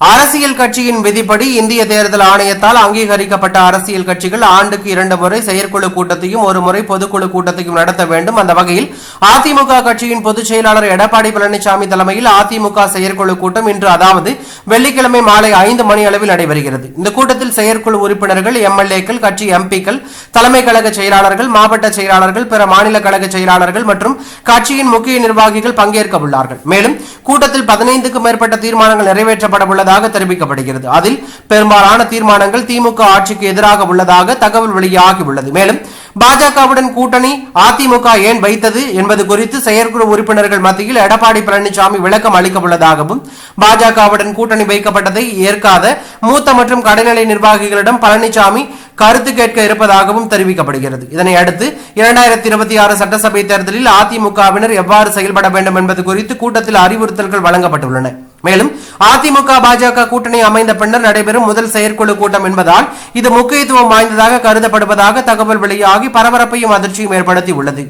அரசியல் கட்சியின் விதிப்படி இந்திய தேர்தல் ஆணையத்தால் அங்கீகரிக்கப்பட்ட அரசியல் கட்சிகள் ஆண்டுக்கு இரண்டு முறை செயற்குழு கூட்டத்தையும் ஒரு முறை பொதுக்குழு கூட்டத்தையும் நடத்த வேண்டும். அந்த வகையில் அதிமுக கட்சியின் பொதுச் செயலாளர் எடப்பாடி பழனிசாமி தலைமையில் அதிமுக செயற்குழு கூட்டம் இன்று அதாவது வெள்ளிக்கிழமை மாலை ஐந்து மணி அளவில் நடைபெறுகிறது. இந்த கூட்டத்தில் செயற்குழு உறுப்பினர்கள் எம்எல்ஏக்கள் கட்சி எம்பிக்கள் தலைமை கழக செயலாளர்கள் மாவட்ட செயலாளர்கள் பிற மாநில கழக செயலாளர்கள் மற்றும் கட்சியின் முக்கிய நிர்வாகிகள் பங்கேற்க உள்ளார்கள் மேலும் கூட்டத்தில் பதினைந்துக்கும் மேற்பட்ட தீர்மானங்கள் நிறைவேற்றப்பட உள்ளதாக தெரிவிக்கப்படுகிறது. அதில் பெரும்பாலான தீர்மானங்கள் திமுக ஆட்சிக்கு எதிராக உள்ளதாக தகவல் வெளியாகியுள்ளது. மேலும் பாஜகவுடன் கூட்டணி அதிமுக ஏன் வைத்தது என்பது குறித்து செயற்குழு உறுப்பினர்கள் மத்தியில் எடப்பாடி பழனிசாமி விளக்கம் அளிக்க உள்ளதாகவும் பாஜகவுடன் கூட்டணி வைக்கப்பட்டதை ஏற்காத மூத்த மற்றும் கடைநிலை நிர்வாகிகளிடம் பழனிசாமி கருத்து கேட்க இருப்பதாகவும் தெரிவிக்கப்படுகிறது. இதனை அடுத்து இரண்டாயிரத்தி இருபத்தி ஆறு சட்டசபை தேர்தலில் அதிமுகவினர் எவ்வாறு செயல்பட வேண்டும் என்பது குறித்து கூட்டத்தில் அறிவுறுத்தல்கள் வழங்கப்பட்டுள்ளன. மேலும் அதிமுக பாஜக கூட்டணி அமைந்த பின்னர் நடைபெறும் முதல் செயற்குழு கூட்டம் என்பதால் இது முக்கியத்துவம் வாய்ந்ததாக கருதப்படுவதாக தகவல் வெளியாகி பரபரப்பையும் அதிர்ச்சியும் ஏற்படுத்தி உள்ளது